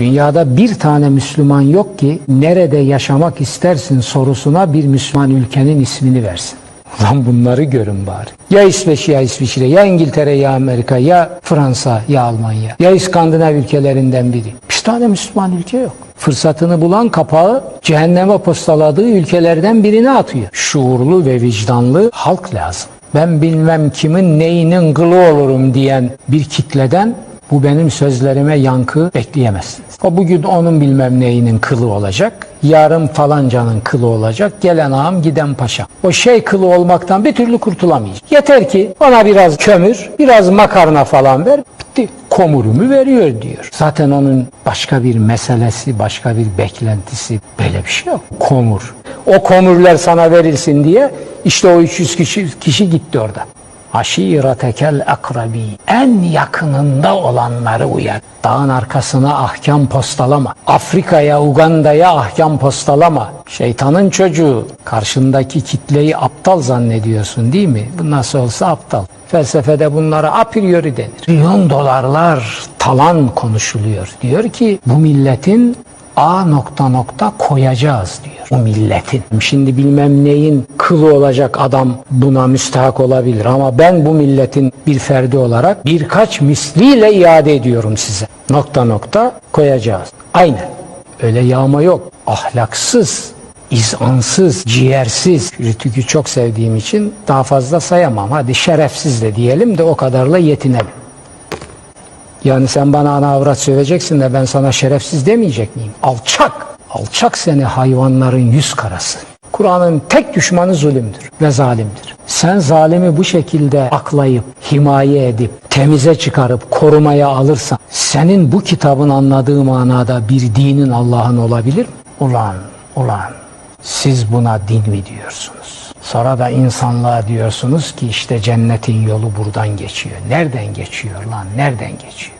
Dünyada bir tane Müslüman yok ki nerede yaşamak istersin sorusuna bir Müslüman ülkenin ismini versin. Lan bunları görün bari. Ya İsveç ya İsviçre, ya İngiltere ya Amerika, ya Fransa ya Almanya, ya İskandinav ülkelerinden biri. Bir tane Müslüman ülke yok. Fırsatını bulan kapağı cehenneme postaladığı ülkelerden birine atıyor. Şuurlu ve vicdanlı halk lazım. Ben bilmem kimin neyinin kılı olurum diyen bir kitleden bu benim sözlerime yankı bekleyemezsiniz. O bugün onun bilmem neyinin kılı olacak. Yarın falancanın kılı olacak. Gelen ağam giden paşa. O şey kılı olmaktan bir türlü kurtulamayacak. Yeter ki ona biraz kömür, biraz makarna falan ver. Bitti. Komurumu veriyor diyor. Zaten onun başka bir meselesi, başka bir beklentisi böyle bir şey yok. Komur. O komürler sana verilsin diye işte o 300 kişi, kişi gitti orada. Aşiretekel akrabi. En yakınında olanları uyar. Dağın arkasına ahkam postalama. Afrika'ya, Uganda'ya ahkam postalama. Şeytanın çocuğu. Karşındaki kitleyi aptal zannediyorsun değil mi? Bu nasıl olsa aptal. Felsefede bunlara a priori denir. Milyon dolarlar talan konuşuluyor. Diyor ki bu milletin A nokta nokta koyacağız diyor. Bu milletin. Şimdi bilmem neyin kılı olacak adam buna müstahak olabilir ama ben bu milletin bir ferdi olarak birkaç misliyle iade ediyorum size. Nokta nokta koyacağız. Aynen. Öyle yağma yok. Ahlaksız, izansız, ciğersiz. Rütük'ü çok sevdiğim için daha fazla sayamam. Hadi şerefsiz de diyelim de o kadarla yetinelim. Yani sen bana ana avrat söveceksin de ben sana şerefsiz demeyecek miyim? Alçak! Alçak seni hayvanların yüz karası. Kur'an'ın tek düşmanı zulümdür ve zalimdir. Sen zalimi bu şekilde aklayıp, himaye edip, temize çıkarıp, korumaya alırsan, senin bu kitabın anladığı manada bir dinin Allah'ın olabilir mi? Ulan, ulan, siz buna din mi diyorsunuz? Sonra da insanlığa diyorsunuz ki işte cennetin yolu buradan geçiyor. Nereden geçiyor lan? Nereden geçiyor?